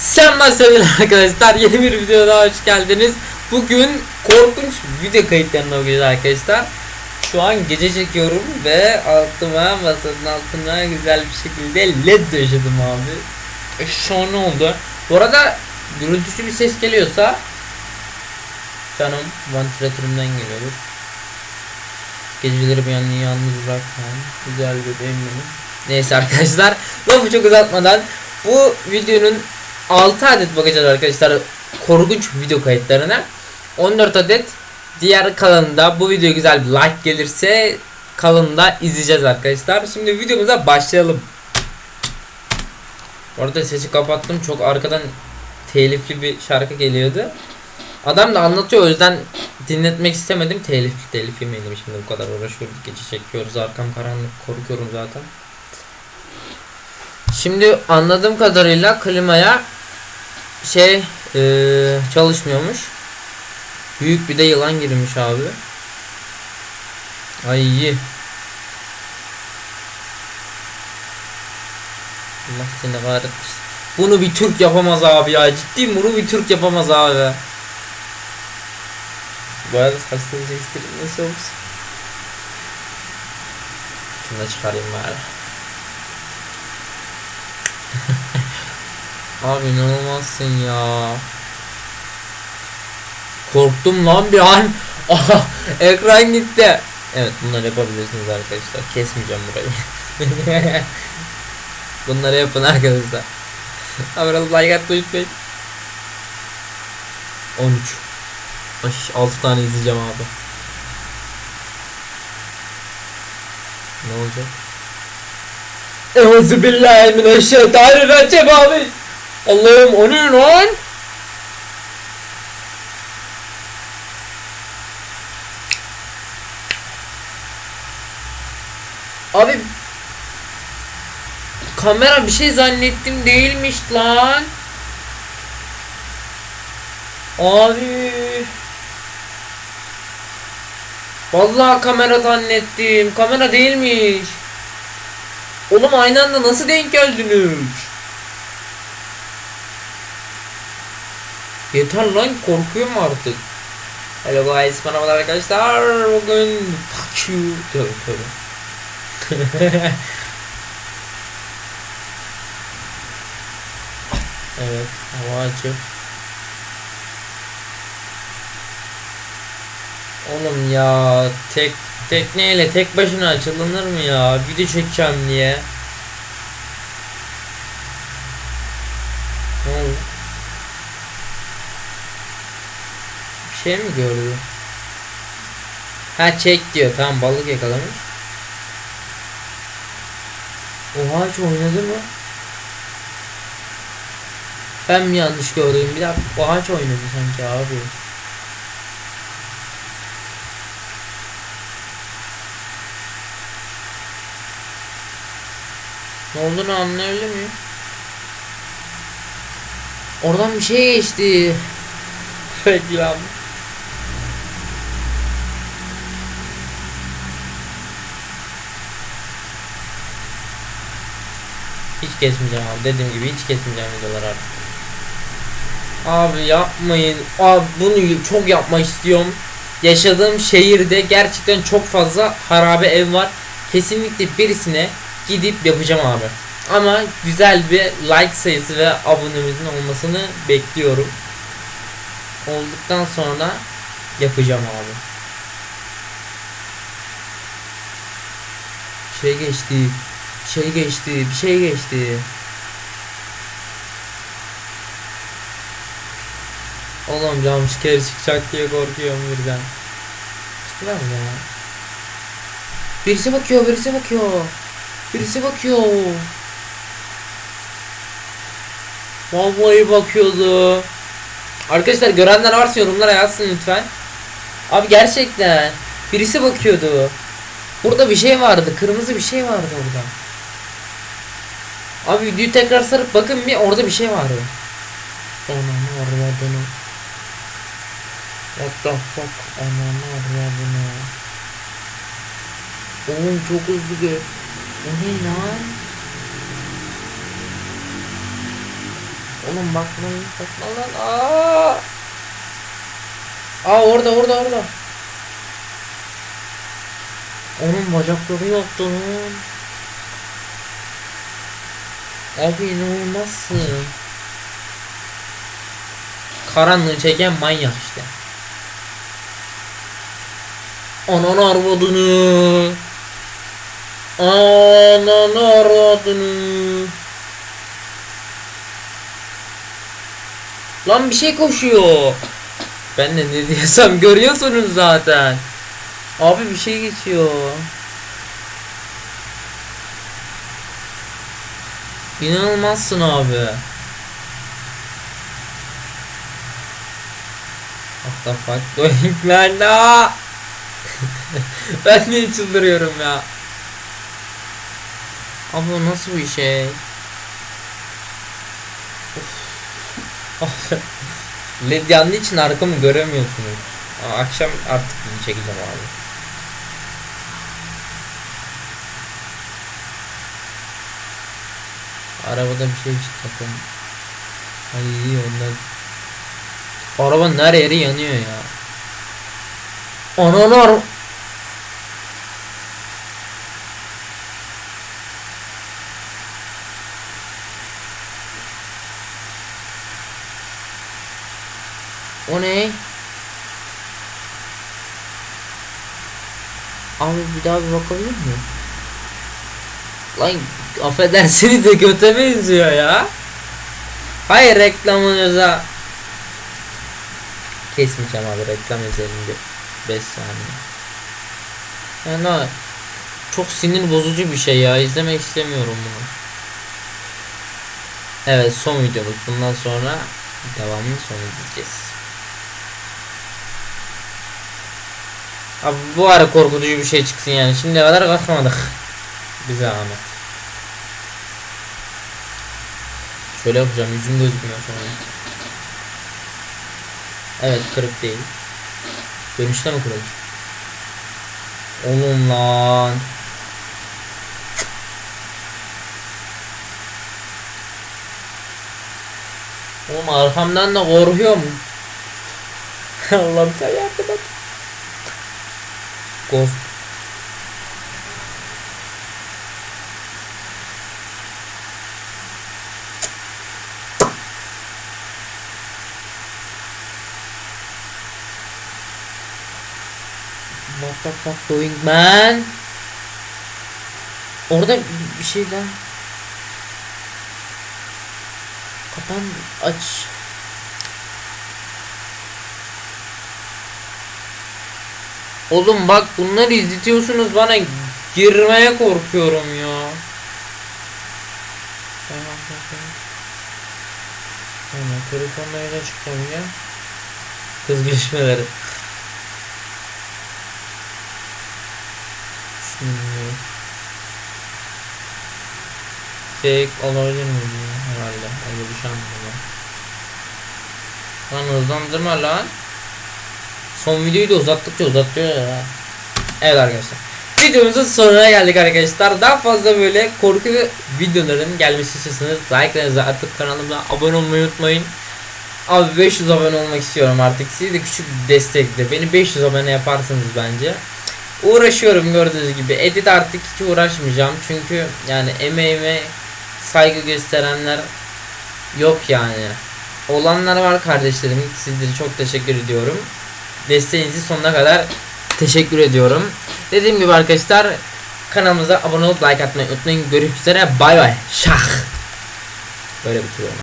Selam sevgili arkadaşlar yeni bir videoya hoş geldiniz. Bugün korkunç video kayıtlarına bakacağız arkadaşlar. Şu an gece çekiyorum ve altıma masanın altına güzel bir şekilde led döşedim abi. Şahane oldu. Bu arada gürültüsü bir ses geliyorsa canım vantilatörümden geliyordur. Geceleri beni yalnız bırakmam. Güzel bir eminim. Neyse arkadaşlar lafı çok uzatmadan bu videonun 6 adet bakacağız arkadaşlar korkunç video kayıtlarına. 14 adet. Diğer kalanında bu video güzel bir like gelirse kalanında izleyeceğiz arkadaşlar. Şimdi videomuza başlayalım. Orada sesi kapattım. Çok arkadan telifli bir şarkı geliyordu. Adam da anlatıyor. O yüzden dinletmek istemedim. Telifli telif yemeyelim şimdi. Bu kadar uğraşıyoruz. Gece çekiyoruz. Arkam karanlık. Korkuyorum zaten. Şimdi anladığım kadarıyla klimaya şey eee, çalışmıyormuş. Büyük bir de yılan girmiş abi. Ay iyi. Allah seni kahretmesin. Bunu bir Türk yapamaz abi ya. Ciddiyim bunu bir Türk yapamaz abi. Bu arada saçları değiştireyim nasıl olsun. Şunu da çıkarayım bari. Abi inanılmazsın ya. Korktum lan bir an. Aha, ekran gitti. Evet bunları yapabilirsiniz arkadaşlar. Kesmeyeceğim burayı. bunları yapın arkadaşlar. Abone like atmayı unutmayın. 13. Ay, 6 tane izleyeceğim abi. Ne olacak? Euzubillahimineşşeytanirracim abi. Allah'ım o ne lan? Abi kamera bir şey zannettim değilmiş lan. Abi Vallahi kamera zannettim. Kamera değilmiş. Oğlum aynı anda nasıl denk geldiniz? Yeter lan korkuyorum artık. Hello guys merhabalar arkadaşlar. Bugün fuck you. Tövbe tövbe. evet hava açık. Oğlum ya tek tekneyle tek başına açılınır mı ya? Video çekeceğim diye. Ne oldu? Bir şey mi gördü? Ha çek diyor. Tamam balık yakalamış. Oha hiç oynadı mı? Ben mi yanlış gördüm? Bir dakika bu ağaç oynadı sanki abi. Ne olduğunu anlayabilir miyim? Oradan bir şey geçti. Reklam. Hiç kesmeyeceğim abi. Dediğim gibi hiç kesmeyeceğim videolar artık. Abi yapmayın. Abi bunu çok yapmak istiyorum. Yaşadığım şehirde gerçekten çok fazla harabe ev var. Kesinlikle birisine gidip yapacağım abi. Ama güzel bir like sayısı ve abonemizin olmasını bekliyorum. Olduktan sonra yapacağım abi. Şey geçti. Şey geçti. Bir şey geçti. Oğlum şikayet çıkacak diye korkuyorum birden. Çıktılar mı ya? Birisi bakıyor, birisi bakıyor. Birisi bakıyor. Vallahi bakıyordu. Arkadaşlar görenler varsa yorumlara yazsın lütfen. Abi gerçekten birisi bakıyordu. Burada bir şey vardı. Kırmızı bir şey vardı orada. Abi videoyu tekrar sarıp bakın bir orada bir şey vardı. Ananı arvadını. What the fuck? Ananı arvadını. Oğlum çok hızlı gö. O ne lan? Oğlum bak lan bakma lan. Aa. Aa orada orada orada. Onun bacakları yoktu lan. Abi inanılmazsın. Karanlığı çeken manyak işte. Ananı arvadını. Ananı arvadını. Lan bir şey koşuyor. Ben de ne diyorsam görüyorsunuz zaten. Abi bir şey geçiyor. İnanılmazsın abi. What the fuck no. ben niye çıldırıyorum ya. Abi nasıl bir şey? Yandığı için arkamı göremiyorsunuz. Akşam artık çekeceğim abi. Arabada bir şey çıktı. Ay ondan. Arabanın her yeri yanıyor ya. Ananı ara- O ne? Abi bir daha bir bakabilir miyim? Lan affedersiniz de göte benziyor ya. Hayır reklamınıza Kesmeyeceğim abi reklam özelinde 5 saniye. Yani çok sinir bozucu bir şey ya izlemek istemiyorum bunu. Evet son videomuz bundan sonra devamını son izleyeceğiz. Abi bu ara korkutucu bir şey çıksın yani şimdiye kadar kalkmadık. Bize Ahmet. Şöyle yapacağım yüzüm gözükmüyor sonra. Evet kırık değil. Dönüşte mi kırılmış? Oğlum lan. Oğlum arkamdan da korkuyorum. Allah'ım sen yardım et. Ghost. What the fuck doing man? Orada bir şey daha. Kapan aç. Oğlum bak bunları izletiyorsunuz bana girmeye korkuyorum ya. Aynen telefonla öyle çıkacağım ya. Hız gelişmeleri. Şimdi Fake olabilir mi? Herhalde. Öyle bir şey anlamadım. Lan hızlandırma lan. Son videoyu da uzattıkça uzatıyor ya. Evet arkadaşlar. Videomuzun sonuna geldik arkadaşlar. Daha fazla böyle korku videoların gelmesi istiyorsanız like'larınızı atıp kanalıma abone olmayı unutmayın. Abi 500 abone olmak istiyorum artık. Siz de küçük destekle. Beni 500 abone yaparsınız bence. Uğraşıyorum gördüğünüz gibi. Edit artık hiç uğraşmayacağım. Çünkü yani emeğime saygı gösterenler yok yani. Olanlar var kardeşlerim. Sizlere çok teşekkür ediyorum. Desteğinizi sonuna kadar teşekkür ediyorum. Dediğim gibi arkadaşlar kanalımıza abone olup like atmayı unutmayın. Görüşmek üzere. Bay bay. Şah. Böyle bitiriyorum.